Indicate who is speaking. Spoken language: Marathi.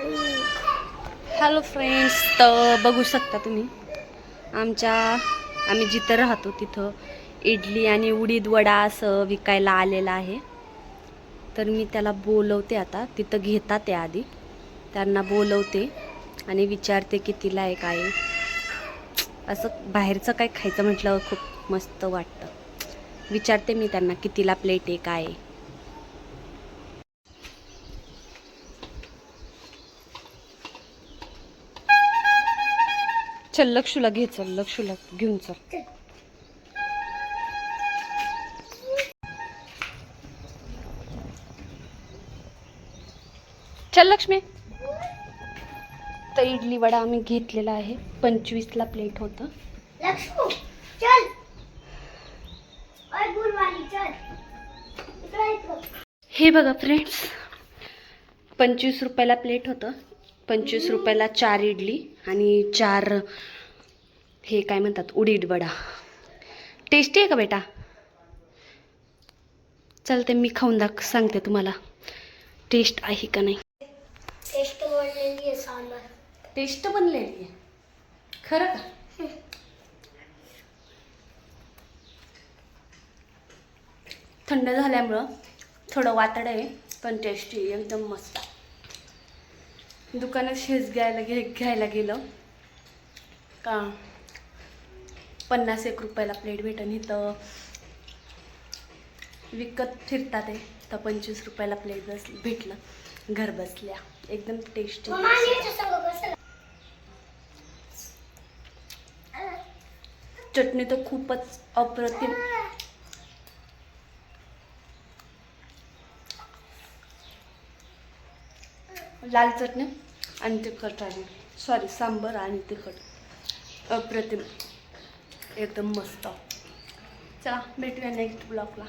Speaker 1: हॅलो फ्रेंड्स तर बघू शकता तुम्ही आमच्या आम्ही जिथं राहतो तिथं इडली आणि उडीद वडा असं विकायला आलेला आहे. तर मी त्याला बोलवते आता. तिथं घेतात ते आधी. त्यांना बोलवते आणि विचारते कितीला आहे काय आहे. असं बाहेरचं काय खायचं म्हटलं खूप मस्त वाटतं. विचारते मी त्यांना कितीला प्लेट आहे. काय चल लक्षूला घे चल लक्षूला घेऊन चल. चल लक्ष्मी. तर इडली वडा आम्ही घेतलेला आहे. पंचवीसला प्लेट होतं.
Speaker 2: लक्ष्मू चल. ओय बुलवाली चल. इकडे इकडे.
Speaker 1: हे बघा फ्रेंड्स पंचवीस रुपयाला प्लेट होतं. पंचवीस रुपयाला चार इडली आणि चार हे काय म्हणतात उडीद वडा. टेस्टी आहे का बेटा? चालते मी खाऊन दाख सांगते तुम्हाला. टेस्ट आहे का नाही?
Speaker 2: टेस्ट बनलेली आहे सांबार.
Speaker 1: टेस्ट बनलेली आहे. खरं का? थंड झाल्यामुळं थोडं वातड आहे पण टेस्टी एकदम मस्त. दुकानात शेज घ्यायला घे घ्यायला गेलं. का? पन्नास एक रुपयाला प्लेट भेटन इथं. विकत फिरतात आहे तर पंचवीस रुपयाला प्लेट बस भेटलं. घर बसल्या. एकदम टेस्टी चटणी तर खूपच अप्रतिम लाल चटणी आणि तिखट आणि सॉरी सांबर आणि तिखट. अप्रतिम. एकदम मस्त. चला भेटूया नेक्स्ट ब्लॉगला